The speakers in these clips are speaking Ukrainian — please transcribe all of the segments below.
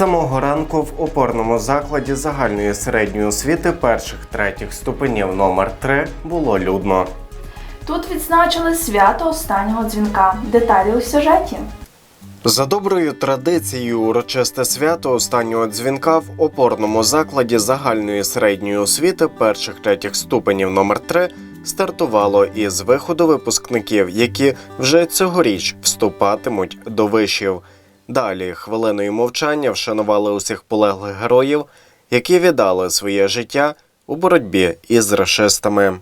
самого ранку в опорному закладі загальної середньої освіти перших третіх ступенів номер 3 було людно. Тут відзначили свято останнього дзвінка. Деталі у сюжеті. За доброю традицією, урочисте свято останнього дзвінка в опорному закладі загальної середньої освіти перших третіх ступенів номер 3 стартувало із виходу випускників, які вже цьогоріч вступатимуть до вишів. Далі хвилиною мовчання вшанували усіх полеглих героїв, які віддали своє життя у боротьбі із рашистами.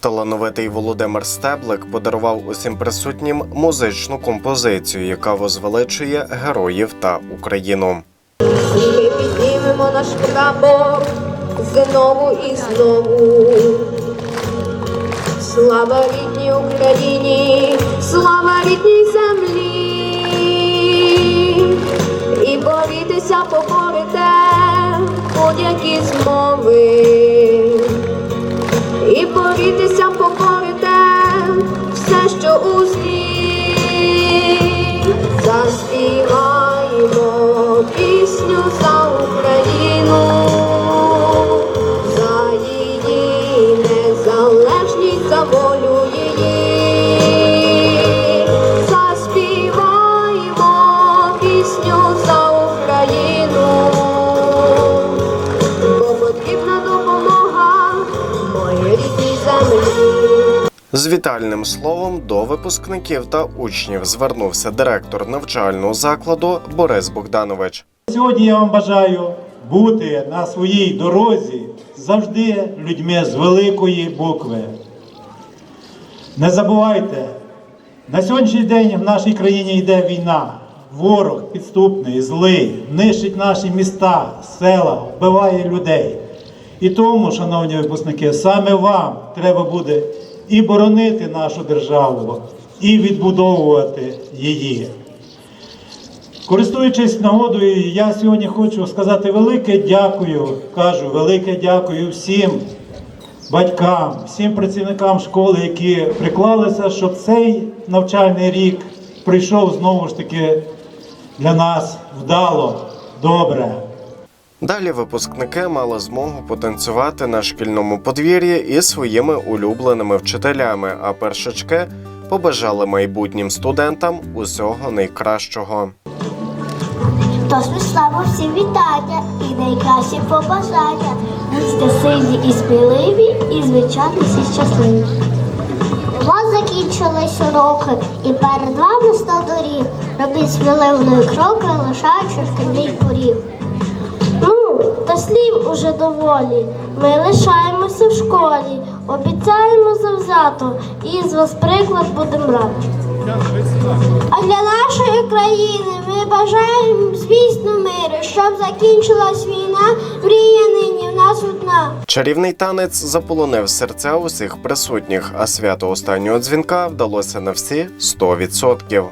Талановитий Володимир Стеблик подарував усім присутнім музичну композицію, яка возвеличує героїв та Україну. Ми піднімемо наш прапор знову і знову. Слава рідній Україні, слава рідній землі. І борітися поборете будь-які змови. І борітися поборете все, що у волю її. Заспіваємо пісню за Україну, бо потрібна допомога моїй рідній землі. З вітальним словом до випускників та учнів звернувся директор навчального закладу Борис Богданович. Сьогодні я вам бажаю бути на своїй дорозі завжди людьми з великої букви. Не забувайте, на сьогоднішній день в нашій країні йде війна. Ворог підступний, злий, нищить наші міста, села, вбиває людей. І тому, шановні випускники, саме вам треба буде і боронити нашу державу, і відбудовувати її. Користуючись нагодою, я сьогодні хочу сказати велике дякую, кажу, велике дякую всім батькам, всім працівникам школи, які приклалися, щоб цей навчальний рік прийшов знову ж таки для нас вдало, добре. Далі випускники мали змогу потанцювати на шкільному подвір'ї із своїми улюбленими вчителями, а першачки побажали майбутнім студентам усього найкращого. Тож слава всім вітання і найкращі побажання. Будьте сильні і сміливі, і звичайно всі щасливі. У вас закінчились уроки, і перед вами став доріг. Робіть сміливою кроки, лишаючи шкільний поріг. Ну, та слів уже доволі. Ми лишаємося в школі, обіцяємо завзято, і з вас приклад будемо брати. А для нашої країни ми бажаємо, звісно, миру, щоб закінчилась війна, мрія нині в нас одна. Чарівний танець заполонив серця усіх присутніх, а свято останнього дзвінка вдалося на всі 100%.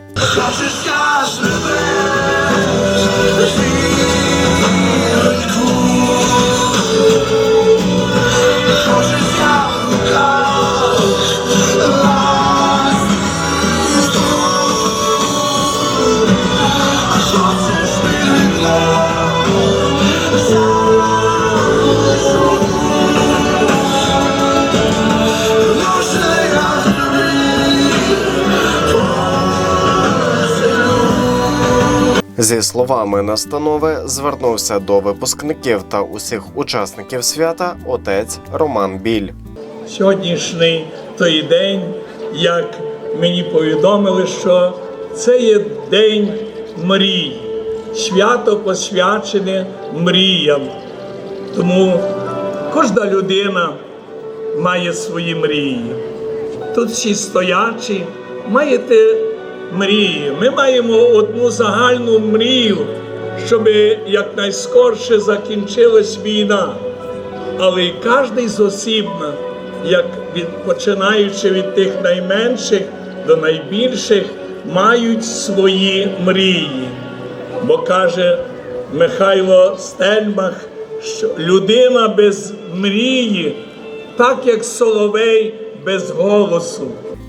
Зі словами настанови звернувся до випускників та усіх учасників свята отець Роман Біль. сьогоднішній той день, як мені повідомили, що це є день мрій, свято посвячене мріям. Тому кожна людина має свої мрії. Тут всі стоячі маєте мрії. Ми маємо одну загальну мрію, щоб якнайскорше закінчилась війна. Але і кожний зосібно, як від, починаючи від тих найменших до найбільших, мають свої мрії. Бо каже Михайло Стельмах, що людина без мрії так як соловей без голосу.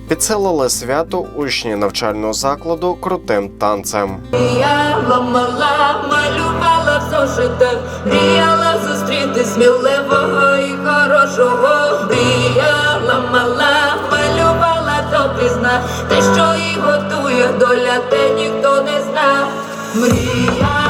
Підсилили свято учні навчального закладу крутим танцем. Мріяла мала, малювала в зошитах, мріяла зустріти сміливого і хорошого. Мріяла мала, малювала до пізна, те, що їй готує доля, те ніхто не знав. Мріяла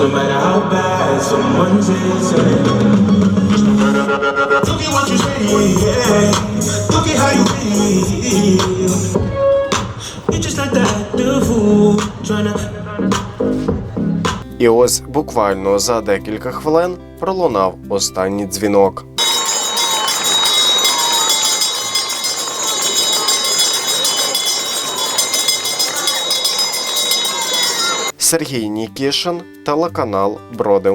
no matter how bad someone says it, look at what you say, yeah. Look at how you feel. You just like that, the fool, trying to. І ось буквально за декілька хвилин пролунав останній дзвінок. Сергій Нікішин, телеканал Броди.